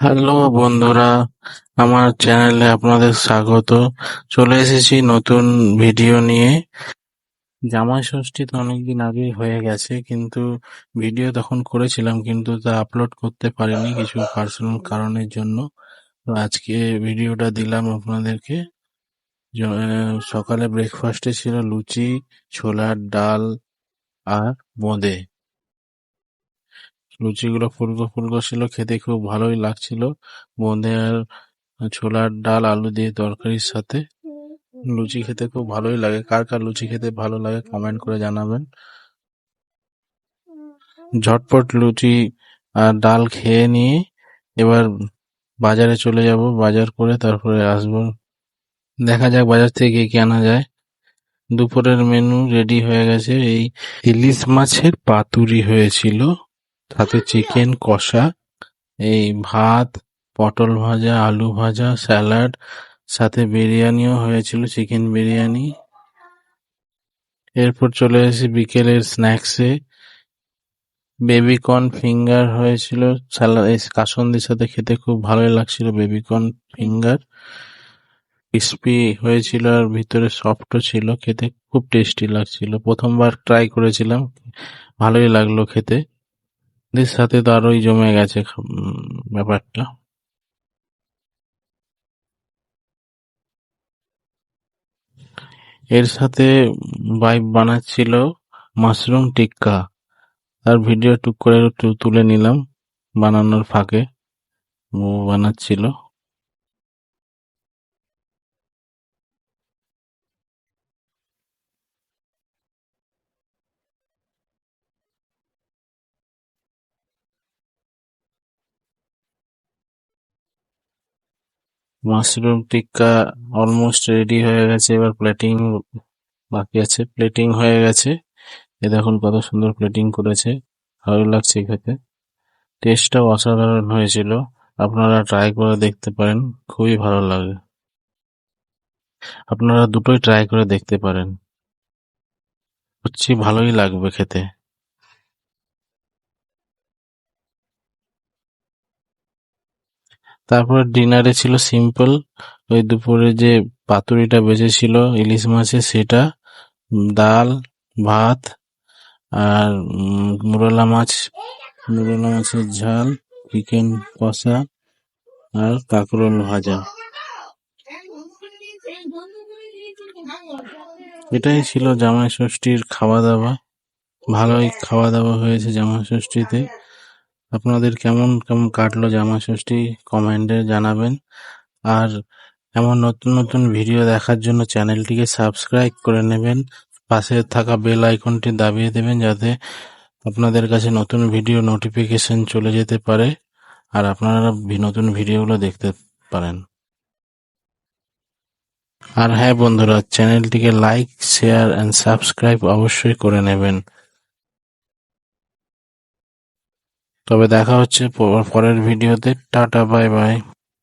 Hello বন্ধুরা, আমার চ্যানেলে আপনাদের স্বাগত। চলে এসেছি নতুন ভিডিও নিয়ে। জামাই ষষ্ঠী তো অনেকদিন আগেই হয়ে গেছে, কিন্তু ভিডিও তখন করেছিলাম, কিন্তু তা আপলোড করতে পারিনি কিছু পার্সোনাল কারণের জন্য। তো আজকে ভিডিওটা দিলাম আপনাদেরকে। সকালে ব্রেকফাস্টে ছিল লুচি, ছোলার ডাল আর বোঁদে। লুচিগুলো ফুলকো ফুলকো ছিল, খেতে খুব ভালোই লাগছিল। বোঁদে আর ছোলার ডাল, আলু দিয়ে তরকারির সাথে। লুচি খেতে খুব ভালোই লাগে। কার কার লুচি খেতে ভালো লাগে কমেন্ট করে জানাবেন। ঝটপট লুচি আর ডাল খেয়ে নিয়ে এবার বাজারে চলে যাব। বাজার করে তারপরে আসব। দেখা যাক বাজার থেকে কি আনা যায়। দুপুরের মেনু রেডি হয়ে গেছে। এই ইলিশ মাছের পাতুরি হয়েছিল। তাতে চিকেন, কষা, এই ভাত, পটল ভাজা, আলু ভাজা, স্যালাড, সাথে বিরিয়ানিও হয়েছিল, চিকেন বিরিয়ানি। এরপর চলে এসেছি বিকেলের স্ন্যাক্সে। বেবিকর্ন ফিঙ্গার হয়েছিল এই কাসন্দির সাথে খেতে খুব ভালোই লাগছিল, বেবিকর্ন ফিঙ্গার। ক্রিস্পি হয়েছিল আর ভিতরে সফটও ছিল, খেতে খুব টেস্টি লাগছিল। প্রথমবার ট্রাই করেছিলাম, ভালোই লাগল খেতে। এর সাথে তো আরোই জমে গেছে ব্যাপারটা। এর সাথে বাইব বানাচ্ছিল মাশরুম টিক্কা। তার ভিডিও টুক করে তুলে নিলাম বানানোর ফাঁকে। বানাচ্ছিল। মাশরুম টিক্কা অলমোস্ট রেডি হয়ে গেছে। এবার প্লেটিং বাকি আছে। প্লেটিং হয়ে গেছে। এ দেখুন কত সুন্দর প্লেটিং করেছে। ভালো লাগছে খেতে। টেস্টটাও অসাধারণ হয়েছিল। আপনারা ট্রাই করে দেখতে পারেন। খুবই ভালো লাগে। আপনারা দুটোই ট্রাই করে দেখতে পারেন। হচ্ছে ভালোই লাগবে খেতে। তারপর ডিনারে ছিল সিম্পল। ওই দুপুরে যে পাতুরিটা বেঁচেছিল, ইলিশ মাছের সেটা ডাল, ভাত আর মুরলা মাছ, মুরলা মাছের ঝাল, চিকেন কষা আর কাঁকরোল ভাজা। এটাই ছিল জামাই ষষ্ঠীর খাওয়া দাওয়া। ভালোই খাওয়া দাওয়া হয়েছে জামাই ষষ্ঠীতে। আপনাদের কেমন কেমন কাটলো জামাই ষষ্ঠী কমেন্টে জানাবেন। আর এমন নতুন নতুন ভিডিও দেখার জন্য চ্যানেলটিকে সাবস্ক্রাইব করে নেবেন। পাশে থাকা বেল আইকনটি দাবিয়ে দেবেন যাতে আপনাদের কাছে নতুন ভিডিও নোটিফিকেশন চলে যেতে পারে আর আপনারা নতুন ভিডিওগুলো দেখতে পারেন। আর হ্যাঁ বন্ধুরা, চ্যানেলটিকে লাইক, শেয়ার এন্ড সাবস্ক্রাইব অবশ্যই করে নেবেন। তবে দেখা হচ্ছে পরের ভিডিওতে। Tata bye bye.